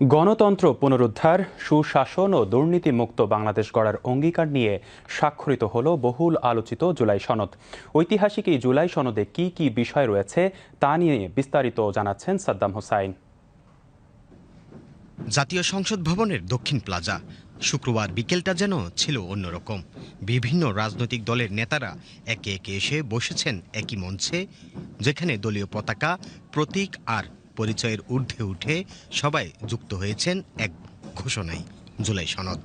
গণতন্ত্র পুনরুদ্ধার, সুশাসন ও দুর্নীতিমুক্ত বাংলাদেশ গড়ার অঙ্গীকার নিয়ে স্বাক্ষরিত হল বহুল আলোচিত জুলাই সনদ। ঐতিহাসিক এই জুলাই সনদে কি কি বিষয় রয়েছে তা নিয়ে বিস্তারিত জানাচ্ছেন সাদ্দাম হোসাইন। জাতীয় সংসদ ভবনের দক্ষিণ প্লাজা। শুক্রবার বিকেলটা যেন ছিল অন্যরকম। বিভিন্ন রাজনৈতিক দলের নেতারা একে একে এসে বসেছেন একই মঞ্চে, যেখানে দলীয় পতাকা, প্রতীক আর পরিচয়ের ঊর্ধ্বে উঠে সবাই যুক্ত হয়েছেন এক ঘোষণায় জুলাই সনদ।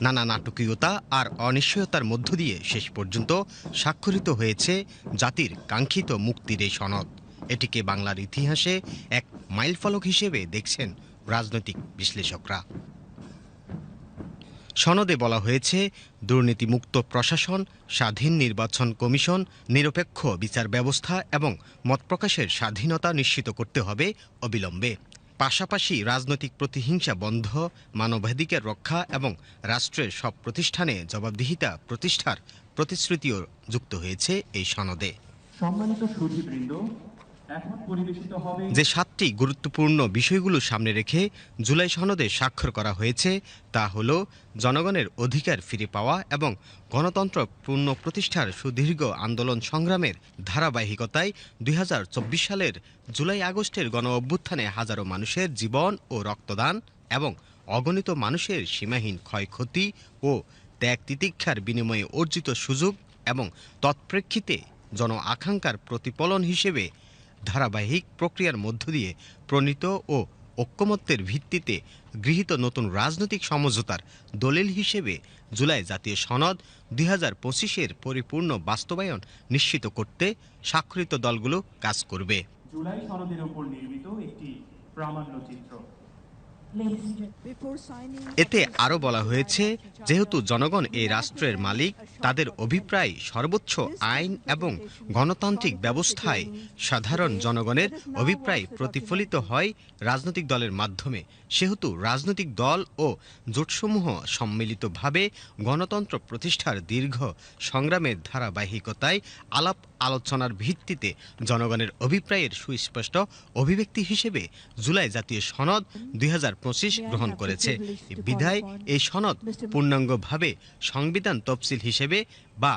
নানা নাটকীয়তা আর অনিশ্চয়তার মধ্য দিয়ে শেষ পর্যন্ত স্বাক্ষরিত হয়েছে জাতির কাঙ্ক্ষিত মুক্তির এই সনদ। এটিকে বাংলার ইতিহাসে এক মাইলফলক হিসেবে দেখছেন রাজনৈতিক বিশ্লেষকরা। সনদে বলা হয়েছে, দুর্নীতিমুক্ত প্রশাসন, স্বাধীন নির্বাচন কমিশন, নিরপেক্ষ বিচার ব্যবস্থা এবং মত প্রকাশের স্বাধীনতা নিশ্চিত করতে হবে অবিলম্বে। পাশাপাশি রাজনৈতিক প্রতিহিংসা বন্ধ, মানবাধিকার রক্ষা এবং রাষ্ট্রের সব প্রতিষ্ঠানে জবাবদিহিতা প্রতিষ্ঠার প্রতিশ্রুতিও যুক্ত হয়েছে এই সনদে। সম্মানিত সুধীবৃন্দ যে সাতটি গুরুত্বপূর্ণ বিষয়গুলো সামনে রেখে জুলাই সনদে স্বাক্ষর করা হয়েছে, তা হল জনগণের অধিকার ফিরে পাওয়া এবং গণতন্ত্র পূর্ণ প্রতিষ্ঠার সুদীর্ঘ আন্দোলন সংগ্রামের ধারাবাহিকতায় দুই হাজার চব্বিশ সালের জুলাই আগস্টের গণ অভ্যুত্থানে হাজারো মানুষের জীবন ও রক্তদান এবং অগণিত মানুষের সীমাহীন ক্ষয়ক্ষতি ও ত্যাগ তিতিক্ষার বিনিময়ে অর্জিত সুযোগ এবং তৎপ্রেক্ষিতে জন আকাঙ্ক্ষার প্রতিফলন হিসেবে ধারাবাহিক প্রক্রিয়ার মধ্য দিয়ে প্রণীত ও ঐক্যমত্যের ভিত্তিতে গৃহীত নতুন রাজনৈতিক সমঝোতার দলিল হিসেবে জুলাই জাতীয় সনদ দুই হাজার পঁচিশের পরিপূর্ণ বাস্তবায়ন নিশ্চিত করতে স্বাক্ষরিত দলগুলো কাজ করবে। জুলাই সনদের উপর নির্মিত একটি প্রামাণ্যচিত্র এতে আরও বলা হয়েছে যেহেতু জনগণ এই রাষ্ট্রের মালিক তাদের অভিপ্রায় সর্বোচ্চ আইন এবং গণতান্ত্রিক ব্যবস্থায় সাধারণ জনগণের অভিপ্রায় প্রতিফলিত হয় রাজনৈতিক দলের মাধ্যমে। সেহেতু রাজনৈতিক দল ও জোটসমূহ সম্মিলিতভাবে গণতন্ত্র প্রতিষ্ঠার দীর্ঘ সংগ্রামের ধারাবাহিকতায় আলাপ আলোচনার ভিত্তিতে জনগণের অভিপ্রায়ের সুস্পষ্ট অভিব্যক্তি হিসেবে জুলাই জাতীয় সনদ দুই হাজার পঁচিশ গ্রহণ করেছে। বিধায় এই সনদ পূর্ণাঙ্গভাবে সংবিধান তফসিল হিসেবে বা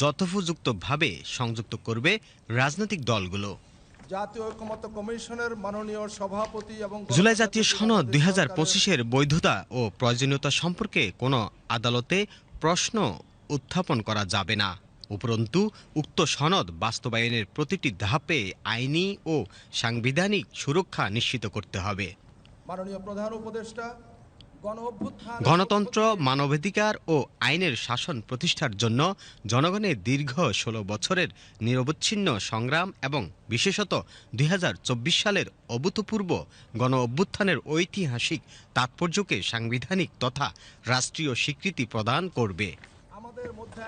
যথোপযুক্তভাবে সংযুক্ত করবে রাজনৈতিক দলগুলো। জাতীয় ঐক্যমত্য কমিশনের মাননীয় সভাপতি এবং জুলাই জাতীয় সনদ দুই হাজার পঁচিশের বৈধতা ও প্রয়োজনীয়তা সম্পর্কে কোনো আদালতে প্রশ্ন উত্থাপন করা যাবে না। উপরন্তু উক্ত সনদ বাস্তবায়নের প্রতিটি ধাপে আইনি ও সাংবিধানিক সুরক্ষা নিশ্চিত করতে হবে। মাননীয় প্রধান উপদেষ্টা গণতন্ত্র, মানবাধিকার ও আইনের শাসন প্রতিষ্ঠার জন্য জনগণের দীর্ঘ ষোলো বছরের নিরবচ্ছিন্ন সংগ্রাম এবং বিশেষত দুই হাজার চব্বিশ সালের অভূতপূর্ব গণ অভ্যুত্থানের ঐতিহাসিক তাৎপর্যকে সাংবিধানিক তথা রাষ্ট্রীয় স্বীকৃতি প্রদান করবে আমাদের মধ্যে এক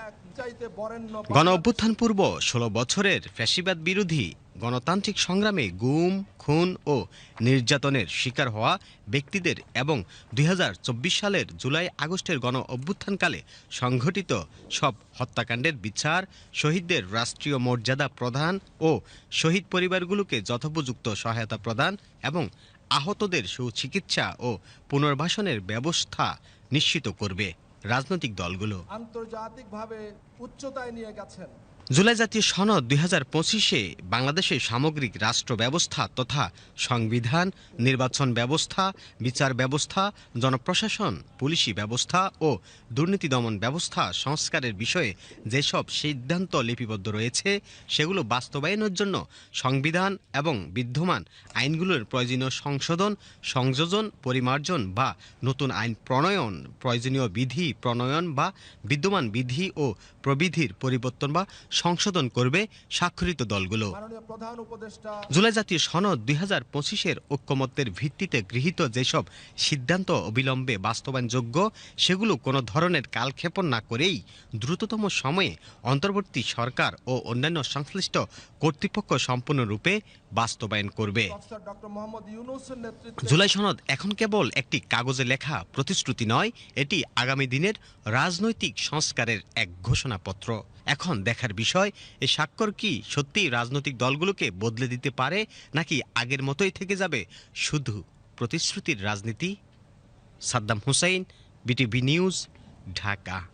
চাইতে বরেণ্য গণ অভ্যুত্থান পূর্ব ষোলো বছরের ফ্যাসিবাদ বিরোধী গণতান্ত্রিক সংগ্রামে গুম, খুন ও নির্যাতনের শিকার হওয়া ব্যক্তিদের এবং দুই হাজার চব্বিশ সালের জুলাই আগস্টের গণ অভ্যুত্থানকালে সংঘটিত সব হত্যাকাণ্ডের বিচার, শহীদদের রাষ্ট্রীয় মর্যাদা প্রদান ও শহীদ পরিবারগুলোকে যথোপযুক্ত সহায়তা প্রদান এবং আহতদের সুচিকিৎসা ও পুনর্বাসনের ব্যবস্থা নিশ্চিত করবে। রাজনৈতিক দলগুলো। আন্তর্জাতিকভাবে উচ্চতায় নিয়ে গেছেন। জুলাই জাতীয় সনদ দুই হাজার পঁচিশে বাংলাদেশের সামগ্রিক রাষ্ট্র ব্যবস্থা তথা সংবিধান, নির্বাচন ব্যবস্থা, বিচার ব্যবস্থা, জনপ্রশাসন, পুলিশি ব্যবস্থা ও দুর্নীতি দমন ব্যবস্থা সংস্কারের বিষয়ে যেসব সিদ্ধান্ত লিপিবদ্ধ রয়েছে, সেগুলো বাস্তবায়নের জন্য সংবিধান এবং বিদ্যমান আইনগুলোর প্রয়োজনীয় সংশোধন, সংযোজন, পরিমার্জন বা নতুন আইন প্রণয়ন, প্রয়োজনীয় বিধি প্রণয়ন বা বিদ্যমান বিধি ও প্রবিধির পরিবর্তন বা সংশোধন করবে স্বাক্ষরিত দলগুলো। জুলাই জাতীয় সনদ দুই হাজার পঁচিশের ঐক্যমত্যের ভিত্তিতে গৃহীত যেসব সিদ্ধান্ত অবিলম্বে বাস্তবায়নযোগ্য সেগুলো কোনো ধরনের কালক্ষেপণ না করেই দ্রুততম সময়ে অন্তর্বর্তী সরকার ও অন্যান্য সংশ্লিষ্ট কর্তৃপক্ষ সম্পূর্ণরূপে বাস্তবায়ন করবে। জুলাই সনদ এখন কেবল একটি কাগজে লেখা প্রতিশ্রুতি নয় এটি আগামী দিনের রাজনৈতিক সংস্কারের এক ঘোষণাপত্র। এখন দেখার বিষয়, এ স্বাক্ষর কি সত্যি রাজনৈতিক দলগুলোকে বদলে দিতে পারে, নাকি আগের মতোই থেকে যাবে? শুধু প্রতিশ্রুতির রাজনীতি? Saddam Hussain, BTV news, Dhaka.